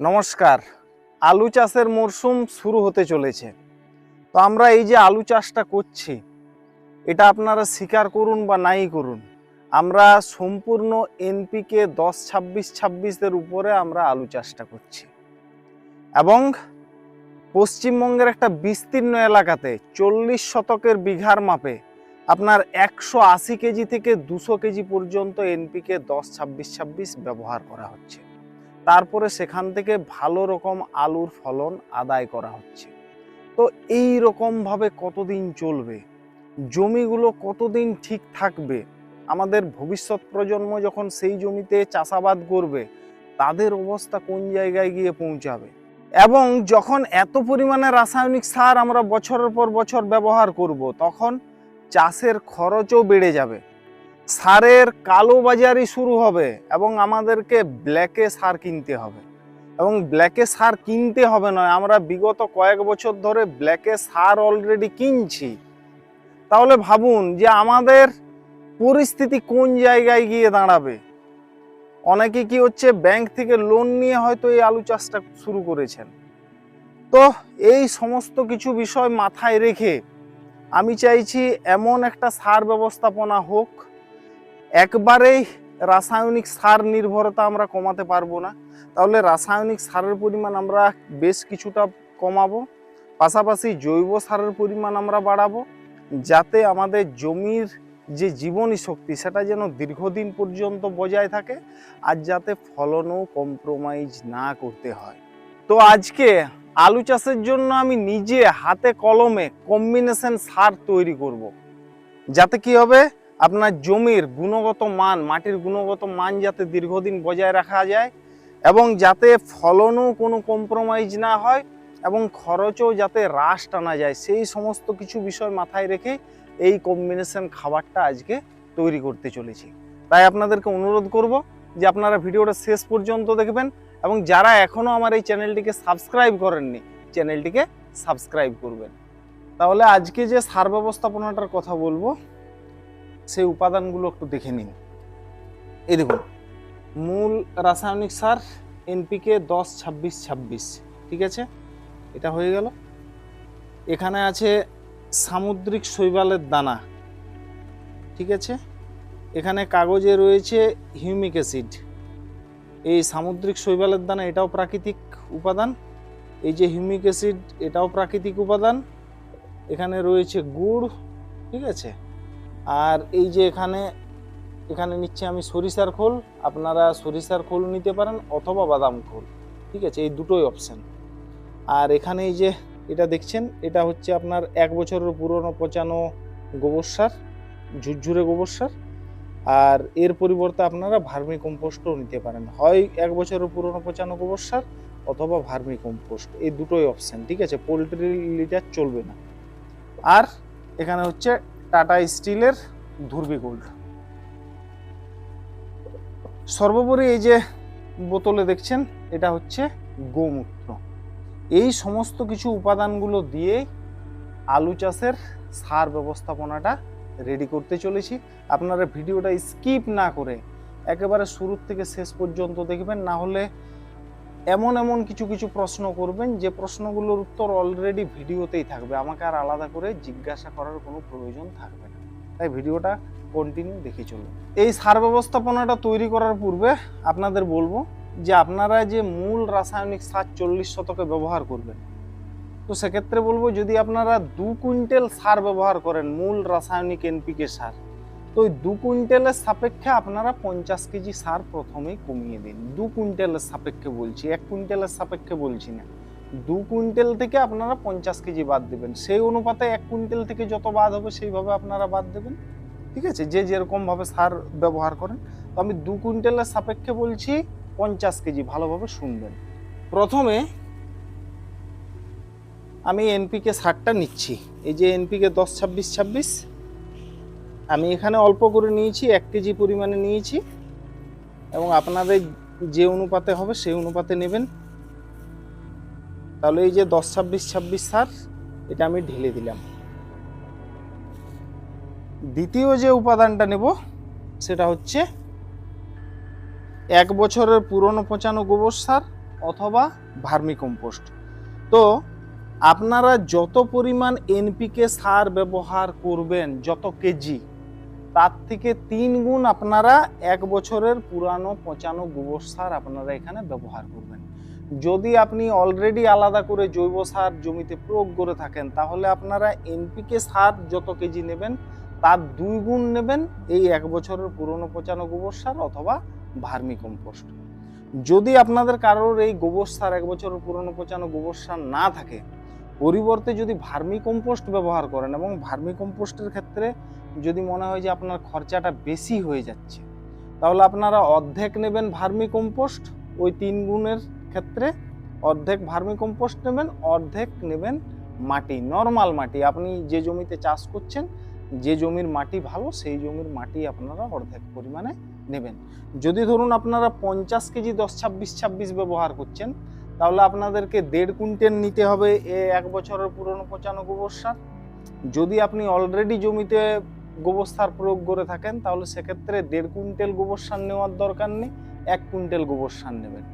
নমস্কার। আলু চাষের মরশুম শুরু হতে চলেছে। তো আমরা এই যে আলু চাষটা করছি, এটা আপনারা স্বীকার করুন বা নাই করুন, আমরা সম্পূর্ণ এনপিকে দশ ছাব্বিশ ছাব্বিশের উপরে আমরা আলু চাষটা করছি। এবং পশ্চিমবঙ্গের একটা বিস্তীর্ণ এলাকাতে চল্লিশ শতকের বিঘার মাপে আপনার একশো আশি কেজি থেকে দুশো কেজি পর্যন্ত এনপিকে দশ ছাব্বিশ ছাব্বিশ ব্যবহার করা হচ্ছে। তারপরে সেখান থেকে ভালো রকম আলুর ফলন আদায় করা হচ্ছে। তো এই রকমভাবে কতদিন চলবে? জমিগুলো কতদিন ঠিক থাকবে? আমাদের ভবিষ্যৎ প্রজন্ম যখন সেই জমিতে চাষাবাদ করবে, তাদের অবস্থা কোন জায়গায় গিয়ে পৌঁছাবে? এবং যখন এত পরিমাণে রাসায়নিক সার আমরা বছরের পর বছর ব্যবহার করব, তখন চাষের খরচও বেড়ে যাবে। সারের কালোবাজারি শুরু হবে এবং আমাদেরকে ব্ল্যাকে সার কিনতে হবে। এবং ব্ল্যাকে সার কিনতে হবে নয়, আমরা বিগত কয়েক বছর ধরে ব্ল্যাকে সার অলরেডি কিনছি। তাহলে ভাবুন যে আমাদের পরিস্থিতি কোন জায়গায় গিয়ে দাঁড়াবে? অনেকে কি হচ্ছে ব্যাংক থেকে লোন নিয়ে হয়তো এই আলু চাষটা শুরু করেছেন। তো এই সমস্ত কিছু বিষয় মাথায় রেখে আমি চাইছি এমন একটা সার ব্যবস্থাপনা হোক একবারেই রাসায়নিক সার নির্ভরতা আমরা কমাতে পারব না। তাহলে রাসায়নিক সারের পরিমাণ আমরা বেশ কিছুটা কমাবো, পাশাপাশি জৈব সারের পরিমাণ আমরা বাড়াবো, যাতে আমাদের জমির যে জীবনী শক্তি সেটা যেন দীর্ঘদিন পর্যন্ত বজায় থাকে আর যাতে ফলনও কম্প্রোমাইজ না করতে হয়। তো আজকে আলু চাষের জন্য আমি নিজে হাতে কলমে কম্বিনেশন সার তৈরি করব। যাতে কি হবে? আপনার জমির গুণগত মান, মাটির গুণগত মান যাতে দীর্ঘদিন বজায় রাখা যায় এবং যাতে ফলনও কোনো কম্প্রোমাইজ না হয় এবং খরচও যাতে হ্রাস টানা যায়, সেই সমস্ত কিছু বিষয় মাথায় রেখে এই কম্বিনেশন খাবারটা আজকে তৈরি করতে চলেছি। তাই আপনাদেরকে অনুরোধ করব যে আপনারা ভিডিওটা শেষ পর্যন্ত দেখবেন এবং যারা এখনও আমার এই চ্যানেলটিকে সাবস্ক্রাইব করেননি, চ্যানেলটিকে সাবস্ক্রাইব করবেন। তাহলে আজকে যে সার ব্যবস্থাপনাটার কথা বলব সেই উপাদানগুলো একটু দেখে নিন। এই দেখুন, মূল রাসায়নিক সার এনপিকে দশ, ছাব্বিশ ছাব্বিশ, ঠিক আছে? এটা হয়ে গেল। এখানে আছে সামুদ্রিক শৈবালের দানা, ঠিক আছে? এখানে কাগজে রয়েছে হিউমিক অ্যাসিড। এই সামুদ্রিক শৈবালের দানা এটাও প্রাকৃতিক উপাদান। এই যে হিউমিক অ্যাসিড, এটাও প্রাকৃতিক উপাদান। এখানে রয়েছে গুড়, ঠিক আছে? আর এই যে এখানে এখানে নিচ্ছে আমি সরিষার খোল, আপনারা সরিষার খোল নিতে পারেন অথবা বাদাম খোল, ঠিক আছে? এই দুটোই অপশান আর এখানে এই যে এটা দেখছেন, এটা হচ্ছে আপনার এক বছরের পুরনো পচানো গোবর সার, ঝুরঝুরে গোবর সার। আর এর পরিবর্তে আপনারা ভার্মি কম্পোস্টও নিতে পারেন। হয় এক বছরের পুরনো পচানো গোবর সার অথবা ভার্মি কম্পোস্ট, এই দুটোই অপশান ঠিক আছে? পোলট্রি লিটার চলবে না। আর এখানে হচ্ছে টাটা স্টিলের ধুরবি গোল্ড সর্বোপরি এই যে বোতলে দেখছেন, এটা হচ্ছে গোমূত্র। এই সমস্ত কিছু উপাদানগুলো দিয়ে আলু চাষের সার ব্যবস্থাপনাটা রেডি করতে চলেছি। আপনারা ভিডিওটা স্কিপ না করে একেবারে শুরুর থেকে শেষ পর্যন্ত দেখবেন, না হলে এমন এমন কিছু কিছু প্রশ্ন করবেন যে প্রশ্নগুলোর উত্তর অলরেডি ভিডিওতেই থাকবে। আমাকে আর আলাদা করে জিজ্ঞাসা করার কোনো প্রয়োজন থাকবে না। তাই ভিডিওটা কন্টিনিউ দেখে চলুন। এই সার ব্যবস্থাপনাটা তৈরি করার পূর্বে আপনাদের বলব যে আপনারা যে মূল রাসায়নিক সার চল্লিশ শতকে ব্যবহার করবেন, তো সেক্ষেত্রে বলব যদি আপনারা দু কুইন্টাল সার ব্যবহার করেন মূল রাসায়নিক এনপিকে সার তো ওই দু কুইন্টালের সাপেক্ষে আপনারা পঞ্চাশ কেজি সার প্রথমেই কমিয়ে দিন। দু কুইন্টালের সাপেক্ষে বলছি, এক কুইন্টালের সাপেক্ষে বলছি না। দু কুইন্টাল থেকে আপনারা পঞ্চাশ কেজি বাদ দেবেন। সেই অনুপাতে এক কুইন্টাল থেকে যত বাদ হবে, সেইভাবে আপনারা বাদ দেবেন। ঠিক আছে? যে যেরকমভাবে সার ব্যবহার করেন। তো আমি দু কুইন্টালের সাপেক্ষে বলছি, পঞ্চাশ কেজি ভালোভাবে শুনবেন। প্রথমে আমি এনপিকে সারটা নিচ্ছি। এই যে এনপিকে দশ ছাব্বিশ ছাব্বিশ আমি এখানে অল্প করে নিয়েছি, এক কেজি পরিমাণে নিয়েছি। এবং আপনাদের যে অনুপাতে হবে সেই অনুপাতে নেবেন। তাহলে এই যে দশ ছাব্বিশ ছাব্বিশ সার, এটা আমি ঢেলে দিলাম। দ্বিতীয় যে উপাদানটা নেব, সেটা হচ্ছে এক বছরের পুরনো পচানো গোবর সার অথবা ভার্মি কম্পোস্ট। তো আপনারা যত পরিমাণ এনপিকে সার ব্যবহার করবেন, যত কেজি তার থেকে তিন গুণ আপনারা এক বছরের পুরানো পচানো গোবর সার আপনারা এখানে ব্যবহার করবেন। যদি আপনি অলরেডি আলাদা করে জৈব সার জমিতে প্রয়োগ করে থাকেন, তাহলে আপনারা এনপিকে সার যত কেজি নেবেন, তার দুই গুণ নেবেন এই এক বছরের পুরনো পচানো গোবর সার অথবা ভার্মি কম্পোস্ট যদি আপনাদের কারোর এই গোবর সার এক বছরের পুরনো পচানো গোবর সার না থাকে, পরিবর্তে যদি ভার্মি কম্পোস্ট ব্যবহার করেন এবং ভার্মি কম্পোস্টের ক্ষেত্রে যদি মনে হয় যে আপনার খরচাটা বেশি হয়ে যাচ্ছে, তাহলে আপনারা অর্ধেক নেবেন ভার্মি কম্পোস্ট ওই তিন গুণের ক্ষেত্রে অর্ধেক ভার্মি কম্পোস্ট নেবেন, অর্ধেক নেবেন মাটি, নর্মাল মাটি। আপনি যে জমিতে চাষ করছেন, যে জমির মাটি ভালো, সেই জমির মাটি আপনারা অর্ধেক পরিমাণে নেবেন। যদি ধরুন আপনারা পঞ্চাশ কেজি দশ ছাব্বিশ ছাব্বিশ ব্যবহার করছেন, তাহলে আপনাদেরকে দেড় কুইন্টেল নিতে হবে এ এক বছরের পুরনো পচানো গোবর সার যদি আপনি অলরেডি জমিতে গোবর সার প্রয়োগ করে থাকেন, তাহলে সেক্ষেত্রে দেড় কুইন্টাল গোবর সার নেওয়ার দরকার নেই, এক কুইন্টাল গোবর সার নেবেন।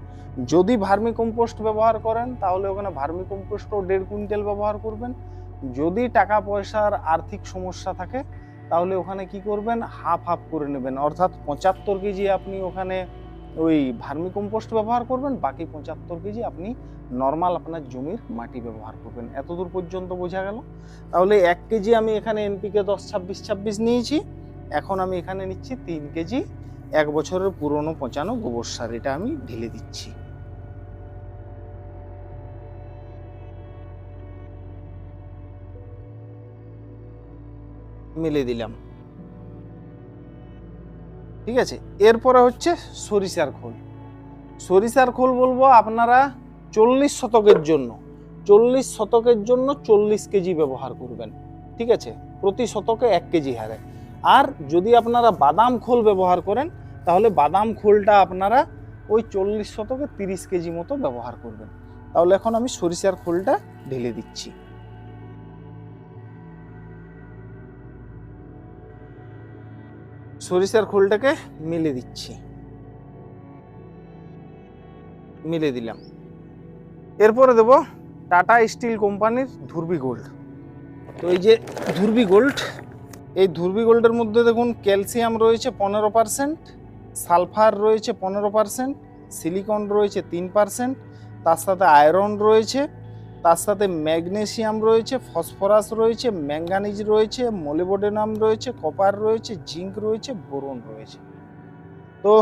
যদি ভার্মি কম্পোস্ট ব্যবহার করেন, তাহলে ওখানে ভার্মি কম্পোস্টও দেড় কুইন্টাল ব্যবহার করবেন। যদি টাকা পয়সার আর্থিক সমস্যা থাকে, তাহলে ওখানে কি করবেন? হাফ হাফ করে নেবেন। অর্থাৎ পঁচাত্তর কেজি আপনি ওখানে ওই ভার্মি কম্পোস্ট ব্যবহার করবেন, বাকি পঁচাত্তর কেজি আপনি নর্মাল আপনার জমির মাটি ব্যবহার করবেন। এতদূর পর্যন্ত বোঝা গেল। তাহলে এক কেজি আমি এখানে এনপিকে দশ, ছাব্বিশ ছাব্বিশ নিয়েছি। এখন আমি এখানে নিচ্ছি তিন কেজি, এক বছরের পুরনো পচানো গোবর সার। এটা আমি ঢেলে দিচ্ছি। মিলে দিলাম। ঠিক আছে? এরপরে হচ্ছে সরিষার খোল। সরিষার খোল বলব আপনারা চল্লিশ শতকের জন্য, চল্লিশ শতকের জন্য চল্লিশ কেজি ব্যবহার করবেন, ঠিক আছে? প্রতি শতকে এক কেজি হারে। আর যদি আপনারা বাদাম খোল ব্যবহার করেন, তাহলে বাদাম খোলটা আপনারা ওই চল্লিশ শতকে তিরিশ কেজি মতো ব্যবহার করবেন। তাহলে এখন আমি সরিষার খোলটা ঢেলে দিচ্ছি। সরিষার খোলটাকে মিলে দিচ্ছি। মিলে দিলাম। এরপরে দেব টাটা স্টিল কোম্পানির ধুরবি গোল্ড। তো এই যে ধুরবি গোল্ড, এই ধুরবি গোল্ডের মধ্যে দেখুন ক্যালসিয়াম রয়েছে পনেরো পার্সেন্ট, সালফার রয়েছে পনেরো পার্সেন্ট, সিলিকন রয়েছে তিন পার্সেন্ট, তার সাথে আয়রন রয়েছে তার সাথে ম্যাগনেসিয়াম রয়েছে, ফসফরাস রয়েছে, ম্যাঙ্গানিজ রয়েছে, মোলিবডেনাম রয়েছে, কপার রয়েছে, জিঙ্ক রয়েছে, বোরন রয়েছে। তো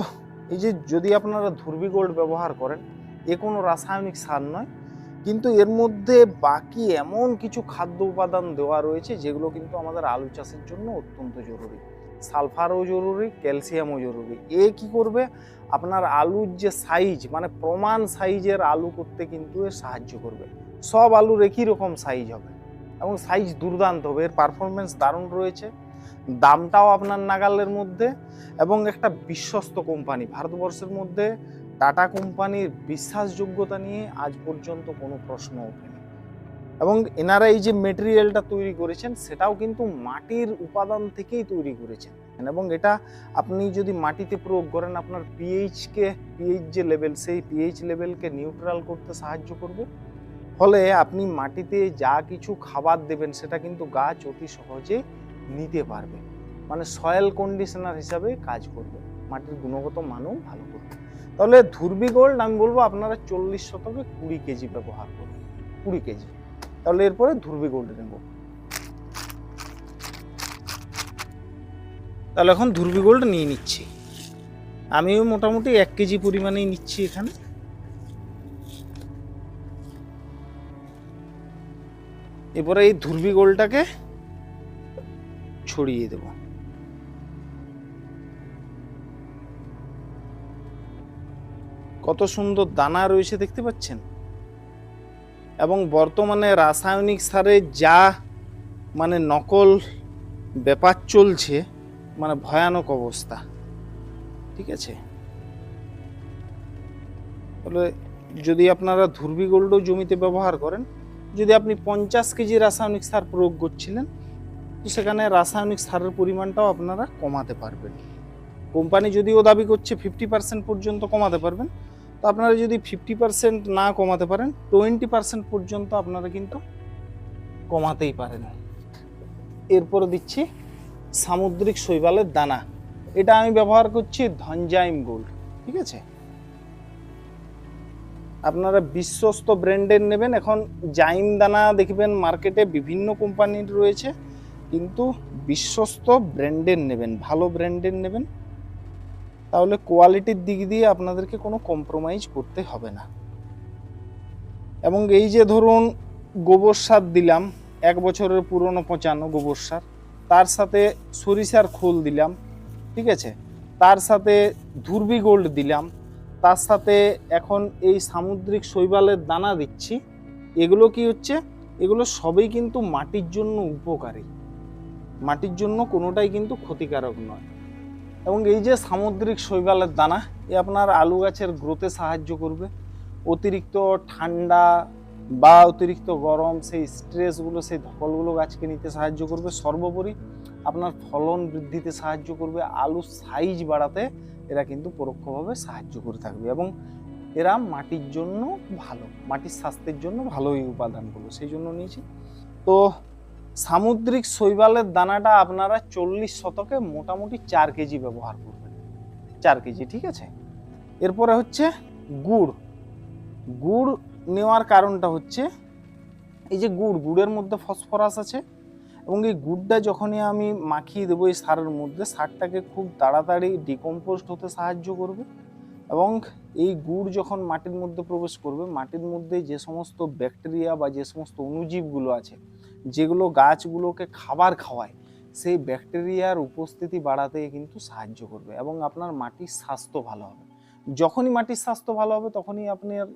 এই যে যদি আপনারা ধুরবি গোল্ড ব্যবহার করেন, এ কোনো রাসায়নিক সার নয়, কিন্তু এর মধ্যে বাকি এমন কিছু খাদ্য উপাদান দেওয়া রয়েছে, যেগুলো কিন্তু আমাদের আলু চাষের জন্য অত্যন্ত জরুরি। সালফারও জরুরি, ক্যালসিয়ামও জরুরি। এ কি করবে? আপনার আলুর যে সাইজ মানে প্রমাণ সাইজের আলু করতে কিন্তু এ সাহায্য করবে। সব আলুর একই রকম সাইজ হবে এবং সাইজ দুর্দান্ত হবে। এর পারফরমেন্স দারুণ রয়েছে। দামটাও আপনার নাগালের মধ্যে এবং একটা বিশ্বস্ত কোম্পানি ভারতবর্ষের মধ্যে টাটা কোম্পানির বিশ্বাসযোগ্যতা নিয়ে আজ পর্যন্ত কোনো প্রশ্ন ওঠেনি। এবং এনারা এই যে মেটেরিয়ালটা তৈরি করেছেন, সেটাও কিন্তু মাটির উপাদান থেকেই তৈরি করেছেন। এবং এটা আপনি যদি মাটিতে প্রয়োগ করেন, আপনার পিএইচকে পিএইচ যে লেভেল সেই পিএইচ লেভেলকে নিউট্রাল করতে সাহায্য করবে। ফলে আপনি মাটিতে যা কিছু খাবার দেবেন, সেটা কিন্তু গাছ অতি সহজে নিতে পারবে। মানে সয়েল কন্ডিশনার হিসাবে কাজ করবে। মাটির গুণগত মানও ভালো করবে। তাহলে ধুর্বি গোল্ড আমি বলব আপনারা চল্লিশ শতকে কুড়ি কেজি ব্যবহার করুন। কুড়ি কেজি। তাহলে এরপরে ধুরবি গোল্ড নেব তাহলে এখন ধুরবি গোল্ড নিয়ে নিচ্ছি। আমিও মোটামুটি এক কেজি পরিমাণেই নিচ্ছি এখানে। এরপরে এই ধুরবি গোলটাকে ছড়িয়ে দেব। কত সুন্দর দানা রয়েছে দেখতে পাচ্ছেন? এবং বর্তমানে রাসায়নিক সারে যা মানে নকল ব্যাপার চলছে মানে ভয়ানক অবস্থা। ঠিক আছে? তাহলে যদি আপনারা ধুরবি গোল্ডও জমিতে ব্যবহার করেন, যদি আপনি পঞ্চাশ কেজি রাসায়নিক সার প্রয়োগ করছিলেন, তো সেখানে রাসায়নিক সারের পরিমাণটাও আপনারা কমাতে পারবেন। কোম্পানি যদিও দাবি করছে ফিফটি পার্সেন্ট পর্যন্ত কমাতে পারবেন তো আপনারা যদি ফিফটি পার্সেন্ট না কমাতে পারেন টোয়েন্টি পার্সেন্ট পর্যন্ত আপনারা কিন্তু কমাতেই পারেন। এরপরে দিচ্ছি সামুদ্রিক শৈবালের দানা। এটা আমি ব্যবহার করছি ধনজাইম গোল্ড, ঠিক আছে? আপনারা বিশ্বস্ত ব্র্যান্ডের নেবেন। এখন জাইম দানা দেখবেন মার্কেটে বিভিন্ন কোম্পানির রয়েছে, কিন্তু বিশ্বস্ত ব্র্যান্ডের নেবেন, ভালো ব্র্যান্ডের নেবেন। তাহলে কোয়ালিটির দিক দিয়ে আপনাদেরকে কোনো কম্প্রোমাইজ করতে হবে না। এবং এই যে ধরুন গোবর সার দিলাম, এক বছরের পুরনো পচানো গোবর সার, তার সাথে সরিষার খোল দিলাম, ঠিক আছে? তার সাথে ধুরবি গোল্ড দিলাম, তার সাথে এখন এই সামুদ্রিক শৈবালের দানা দিচ্ছি, এগুলো কি হচ্ছে? এগুলো সবই কিন্তু মাটির জন্য উপকারী। মাটির জন্য কোনোটাই কিন্তু ক্ষতিকারক নয়। এবং এই যে সামুদ্রিক শৈবালের দানা, এ আপনার আলু গাছের গ্রোথে সাহায্য করবে। অতিরিক্ত ঠান্ডা বা অতিরিক্ত গরম, সেই স্ট্রেসগুলো সেই ধকলগুলো গাছকে নিতে সাহায্য করবে। সর্বোপরি আপনার ফলন বৃদ্ধিতে সাহায্য করবে। আলুর সাইজ বাড়াতে এরা কিন্তু পরোক্ষভাবে সাহায্য করে থাকবে এবং এরা মাটির জন্য ভালো, মাটির স্বাস্থ্যের জন্য ভালো এই উপাদানগুলো, সেই জন্য নিয়েছি। তো সামুদ্রিক শৈবালের দানাটা আপনারা চল্লিশ শতকে মোটামুটি চার কেজি ব্যবহার করবেন। চার কেজি, ঠিক আছে? এরপরে হচ্ছে গুড়। গুড় নেওয়ার কারণটা হচ্ছে এই যে গুড়, গুড়ের মধ্যে ফসফরাস আছে এবং এই গুড়টা যখনই আমি মাখিয়ে দেবো এই সারের মধ্যে, সারটাকে খুব তাড়াতাড়ি ডিকম্পোস্ট হতে সাহায্য করবে এবং এই গুড় যখন মাটির মধ্যে প্রবেশ করবে, মাটির মধ্যে যে সমস্ত ব্যাকটেরিয়া বা যে সমস্ত অণুজীবগুলো আছে যেগুলো গাছগুলোকে খাবার খাওয়ায়, সেই ব্যাকটেরিয়ার উপস্থিতি বাড়াতে কিন্তু সাহায্য করবে এবং আপনার মাটির স্বাস্থ্য ভালো হবে। যখনই মাটির স্বাস্থ্য ভালো হবে, তখনই আপনার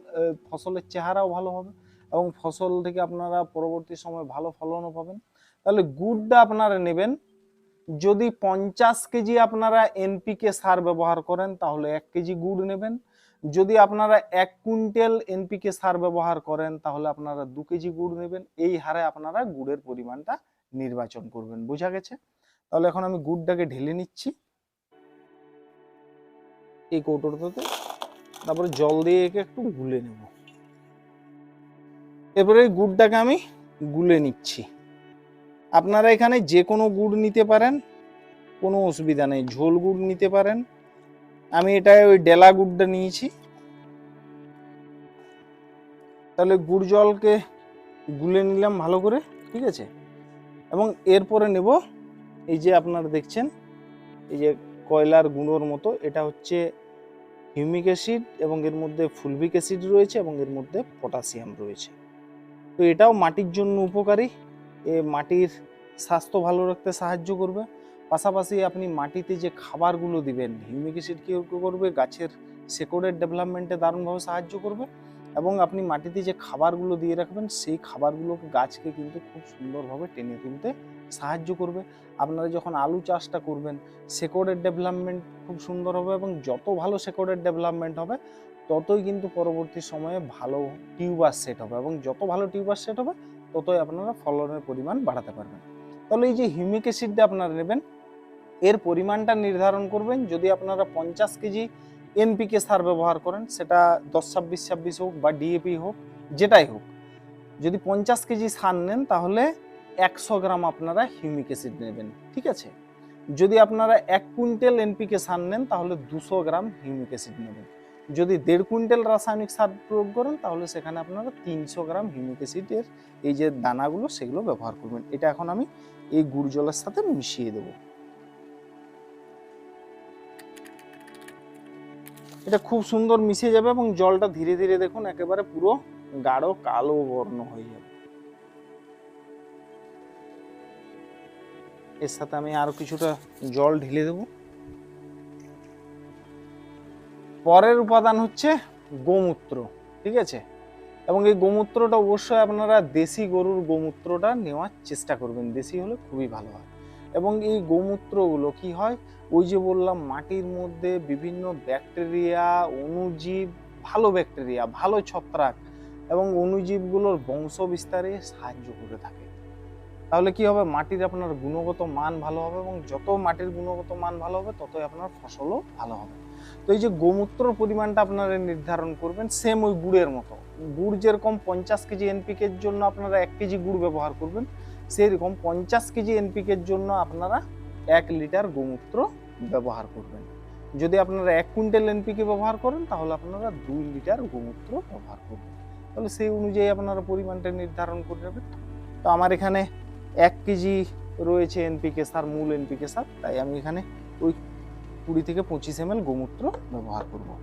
ফসলের চেহারাও ভালো হবে এবং ফসল থেকে আপনারা পরবর্তী সময় ভালো ফলনও পাবেন। তাহলে গুড়টা আপনারা নেবেন। যদি পঞ্চাশ কেজি আপনারা এনপিকে সার ব্যবহার করেন, তাহলে এক কেজি গুড় নেবেন। যদি আপনারা এক কুইন্টাল এনপিকে সার ব্যবহার করেন, তাহলে আপনারা দু কেজি গুড় নেবেন। এই হারে আপনারা গুড়ের পরিমাণটা নির্বাচন করবেন। বোঝা গেছে? তাহলে এখন আমি গুড়টাকে ঢেলে নিচ্ছি। এই কৌটোটাতে তারপরে জল দিয়ে একে একটু গুলে নেব। এরপরে এই গুড়টাকে আমি গুলে নিচ্ছি। আপনারা এখানে যে কোনো গুড় নিতে পারেন, কোনো অসুবিধা নেই। ঝোল গুড় নিতে পারেন আমি এটা ওই ডেলা গুড়টা নিয়েছি। তাহলে গুড় জলকে গুলে নিলাম ভালো করে, ঠিক আছে? এবং এরপরে নেব এই যে আপনারা দেখছেন, এই যে কয়লার গুঁড়োর মতো, এটা হচ্ছে হিউমিক অ্যাসিড এবং এর মধ্যে ফুলভিক অ্যাসিড রয়েছে এবং এর মধ্যে পটাশিয়াম রয়েছে। তো এটাও মাটির জন্য উপকারী, এ মাটির স্বাস্থ্য ভালো রাখতে সাহায্য করবে। পাশাপাশি আপনি মাটিতে যে খাবারগুলো দিবেন, হিউমিক অ্যাসিড কী করবে? গাছের শেকড়ের ডেভেলপমেন্টে দারুণভাবে সাহায্য করবে এবং আপনি মাটিতে যে খাবারগুলো দিয়ে রাখবেন, সেই খাবারগুলোকে গাছকে কিন্তু খুব সুন্দরভাবে টেনে তুলতে সাহায্য করবে। আপনারা যখন আলু চাষটা করবেন শেকড়ের ডেভেলপমেন্ট খুব সুন্দর হবে এবং যত ভালো শেকড়ের ডেভেলপমেন্ট হবে, ততই কিন্তু পরবর্তী সময়ে ভালো টিউবার সেট হবে এবং যত ভালো টিউবার সেট হবে, ততই আপনারা ফলনের পরিমাণ বাড়াতে পারবেন। তাহলে এই যে হিউমিক অ্যাসিডটা আপনারা নেবেন এর পরিমাণটা নির্ধারণ করবেন। যদি আপনারা পঞ্চাশ কেজি এনপিকে সার ব্যবহার করেন, সেটা দশ ছাব্বিশ ছাব্বিশ হোক বা ডিএপি হোক, যেটাই হোক। যদি পঞ্চাশ কেজি সার নেন, তাহলে একশো গ্রাম আপনারা হিউমিক অ্যাসিড নেবেন, ঠিক আছে? যদি আপনারা এক কুইন্টাল এনপিকে সার নেন, তাহলে দুশো গ্রাম হিউমিক অ্যাসিড নেবেন। যদি দেড় কুইন্টাল রাসায়নিক সার প্রয়োগ করেন, তাহলে সেখানে আপনারা তিনশো গ্রাম হিউমিক অ্যাসিডের এই যে দানাগুলো, সেগুলো ব্যবহার করবেন। এটা এখন আমি এই গুড় জলের সাথে মিশিয়ে দেবো। এটা খুব সুন্দর মিশে যাবে এবং জলটা ধীরে ধীরে দেখুন একেবারে পুরো গাঢ় কালো বর্ণ হয়ে যাবে। এর সাথে আমি আরও কিছুটা জল ঢেলে দেব। পরের উপাদান হচ্ছে গোমূত্র, ঠিক আছে? এবং এই গোমূত্রটা অবশ্যই আপনারা দেশি গরুর গোমূত্রটা নেওয়ার চেষ্টা করবেন, দেশি হলে খুবই ভালো হয়। এবং এই গোমূত্রগুলো কি হয়? ওই যে বললাম, মাটির মধ্যে বিভিন্ন ব্যাকটেরিয়া, অণুজীব, ভালো ব্যাকটেরিয়া, ভালো ছত্রাক এবং অণুজীবগুলোর বংশ বিস্তারে সাহায্য করে থাকে। তাহলে কি হবে? মাটির আপনার গুণগত মান ভালো হবে এবং যত মাটির গুণগত মান ভালো হবে, ততই আপনার ফসলও ভালো হবে। তো এই যে গোমূত্রর পরিমাণটা আপনারা নির্ধারণ করবেন সেম ওই গুড়ের মতো। গুড় যেরকম পঞ্চাশ কেজি এনপিকের জন্য আপনারা এক কেজি গুড় ব্যবহার করবেন সেই রকম পঞ্চাশ কেজি এনপিকের জন্য আপনারা এক লিটার গোমূত্র ব্যবহার করবেন। যদি আপনারা এক কুইন্টাল এনপিকে ব্যবহার করেন, তাহলে আপনারা দুই লিটার গোমূত্র ব্যবহার করবেন। তাহলে সেই অনুযায়ী আপনারা পরিমাণটা নির্ধারণ করে নেবেন। তো আমার এখানে এক কেজি রয়েছে এনপিকে সার, মূল এনপিকে সার। তাই আমি এখানে ওই কুড়ি থেকে পঁচিশ এম গোমূত্র ব্যবহার করব।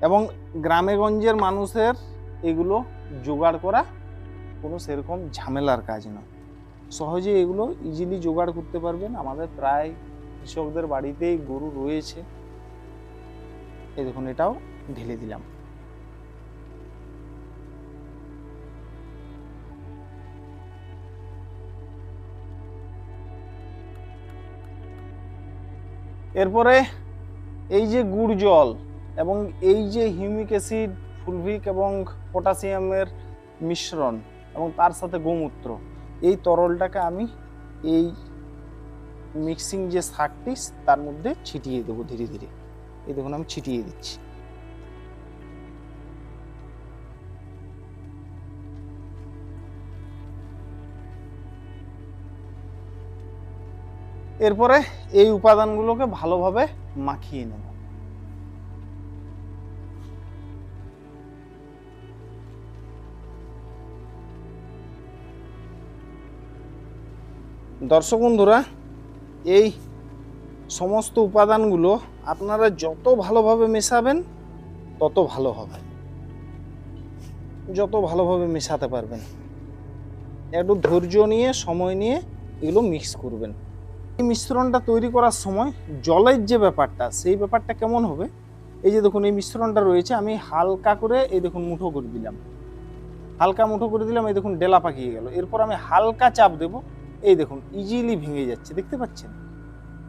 এবং গ্রামে গঞ্জের মানুষের এগুলো জোগাড় করা কোনো সেরকম ঝামেলার কাজ নয়। সহজে এগুলো ইজিলি জোগাড় করতে পারবেন। আমাদের প্রায় কৃষকদের বাড়িতেই গরু রয়েছে। এই দেখুন, এটাও ঢেলে দিলাম। এরপরে এই যে গুড় জল এবং এই যে হিউমিক অ্যাসিড, ফুলভিক এবং পটাশিয়ামের মিশ্রণ এবং তার সাথে গোমূত্র। এই তরলটাকে আমি এই মিক্সিং যে শাকটি, তার মধ্যে ছিটিয়ে দেবো ধীরে ধীরে। এই দেখুন, আমি ছিটিয়ে দিচ্ছি। এরপরে এই উপাদানগুলোকে ভালোভাবে মাখিয়ে নেব। দর্শক বন্ধুরা, এই সমস্ত উপাদানগুলো আপনারা যত ভালোভাবে মেশাবেন, তত ভালো হবে। যত ভালোভাবে মেশাতে পারবেন। একটু ধৈর্য নিয়ে, সময় নিয়ে এগুলো মিক্স করবেন। এই মিশ্রণটা তৈরি করার সময় জলের যে ব্যাপারটা, সেই ব্যাপারটা কেমন হবে? এই যে দেখুন, এই মিশ্রণটা রয়েছে, আমি হালকা করে এই দেখুন মুঠো করে দিলাম। হালকা মুঠো করে দিলাম, এই দেখুন ডেলা পাকিয়ে গেল। এরপর আমি হালকা চাপ দেব। এই দেখুন ইজিলি ভেঙে যাচ্ছে, দেখতে পাচ্ছেন?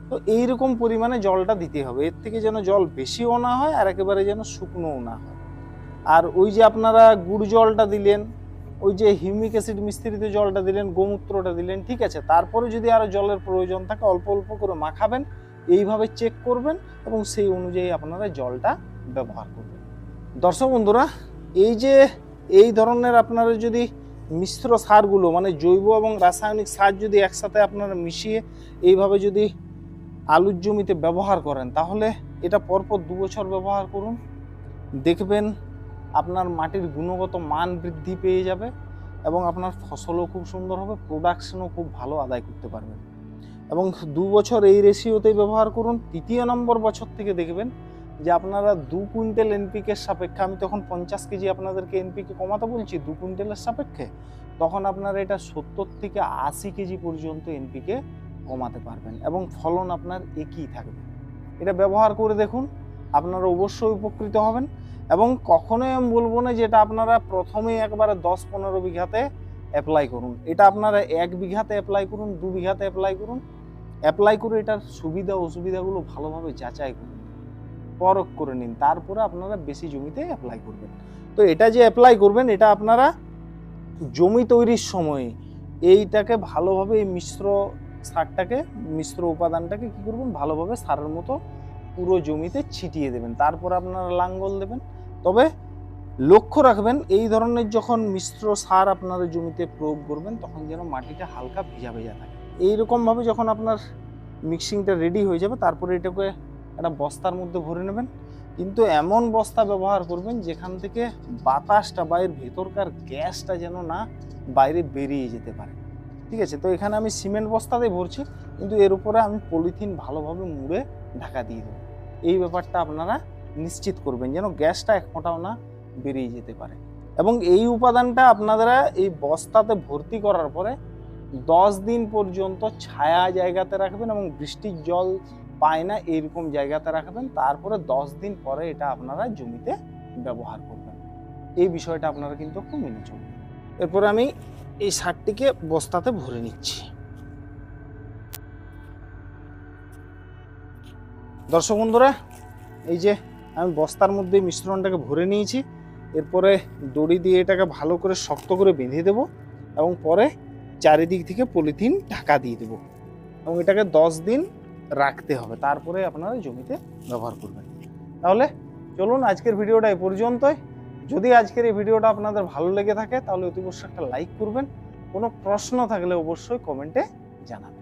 তো এইরকম পরিমাণে জলটা দিতে হবে। এর থেকে যেন জল বেশিও না হয় আর একেবারে যেন শুকনোও না হয়। আর ওই যে আপনারা গুড় জলটা দিলেন, ওই যে হিউমিক অ্যাসিড মিশ্রিত জলটা দিলেন, গোমূত্রটা দিলেন, ঠিক আছে? তারপরে যদি আরও জলের প্রয়োজন থাকে, অল্প অল্প করে মাখাবেন, এইভাবে চেক করবেন এবং সেই অনুযায়ী আপনারা জলটা ব্যবহার করবেন। দর্শক বন্ধুরা, এই যে এই ধরনের আপনারা যদি মিশ্র সারগুলো মানে জৈব এবং রাসায়নিক সার যদি একসাথে আপনারা মিশিয়ে এইভাবে যদি আলুর জমিতে ব্যবহার করেন, তাহলে এটা পরপর দু বছর ব্যবহার করুন। দেখবেন আপনার মাটির গুণগত মান বৃদ্ধি পেয়ে যাবে এবং আপনার ফসলও খুব সুন্দর হবে প্রোডাকশনও খুব ভালো আদায় করতে পারবেন। এবং দু বছর এই রেশিওতেই ব্যবহার করুন, তৃতীয় নম্বর বছর থেকে দেখবেন যে আপনারা দু কুইন্টাল এনপিকের সাপেক্ষে, আমি তখন পঞ্চাশ কেজি আপনাদেরকে এনপিকে কমাতে বলছি, দু কুইন্টালের সাপেক্ষে, তখন আপনারা এটা সত্তর থেকে আশি কেজি পর্যন্ত এনপিকে কমাতে পারবেন এবং ফলন আপনার একই থাকবে। এটা ব্যবহার করে দেখুন, আপনারা অবশ্যই উপকৃত হবেন এবং কখনোই আমি বলব না যেটা আপনারা প্রথমেই একবারে দশ পনেরো বিঘাতে অ্যাপ্লাই করুন। এটা আপনারা এক বিঘাতে অ্যাপ্লাই করুন, দু বিঘাতে অ্যাপ্লাই করুন। অ্যাপ্লাই করে এটার সুবিধা, অসুবিধাগুলো ভালোভাবে যাচাই করুন। পরখ করে নিন, তারপরে আপনারা বেশি জমিতে অ্যাপ্লাই করবেন। তো এটা যে অ্যাপ্লাই করবেন, এটা আপনারা জমি তৈরির সময় এইটাকে ভালোভাবে এই মিশ্র সারটাকে, মিশ্র উপাদানটাকে কি করবেন? ভালোভাবে সারের মতো পুরো জমিতে ছিটিয়ে দেবেন। তারপর আপনারা লাঙ্গল দেবেন। তবে লক্ষ্য রাখবেন, এই ধরনের যখন মিশ্র সার আপনারা জমিতে প্রয়োগ করবেন, তখন যেন মাটিটা হালকা ভেজা ভেজা থাকে। এইরকমভাবে যখন আপনার মিক্সিংটা রেডি হয়ে যাবে, তারপরে এটাকে একটা বস্তার মধ্যে ভরে নেবেন। কিন্তু এমন বস্তা ব্যবহার করবেন যেখান থেকে বাতাসটা বা এর ভেতরকার গ্যাসটা যেন না বাইরে বেরিয়ে যেতে পারে। ঠিক আছে? তো এখানে আমি সিমেন্ট বস্তাতে ভরছি, কিন্তু এর উপরে আমি পলিথিন ভালোভাবে মুড়ে ঢাকা দিয়ে দেবো। এই ব্যাপারটা আপনারা নিশ্চিত করবেন যেন গ্যাসটা এক ফোঁটাও না বেরিয়ে যেতে পারে। এবং এই উপাদানটা আপনারা এই বস্তাতে ভর্তি করার পরে দশ দিন পর্যন্ত ছায়া জায়গাতে রাখবেন এবং বৃষ্টির জল পায় না, এইরকম জায়গাতে রাখবেন, তারপরে দশ দিন পরে এটা আপনারা জমিতে ব্যবহার করবেন। এই বিষয়টা আপনারা কিন্তু একটু মেনে চলবেন। এরপর আমি এই সারটিকে বস্তাতে ভরে নিচ্ছি। দর্শক বন্ধুরা, এই যে আমি বস্তার মধ্যে মিশ্রণটাকে ভরে নিয়েছি, এরপরে দড়ি দিয়ে এটাকে ভালো করে শক্ত করে বেঁধে দেব এবং পরে চারিদিক থেকে পলিথিন ঢাকা দিয়ে দেব। এবং এটাকে দশ দিন রাখতে হবে। তারপরে আপনারা জমিতে ব্যবহার করবেন। তাহলে চলুন আজকের ভিডিওটা এই পর্যন্তই। যদি আজকের এই ভিডিওটা আপনাদের ভালো লেগে থাকে, তাহলে অতি অবশ্যই একটা লাইক করবেন। কোনো প্রশ্ন থাকলে অবশ্যই কমেন্টে জানাবেন।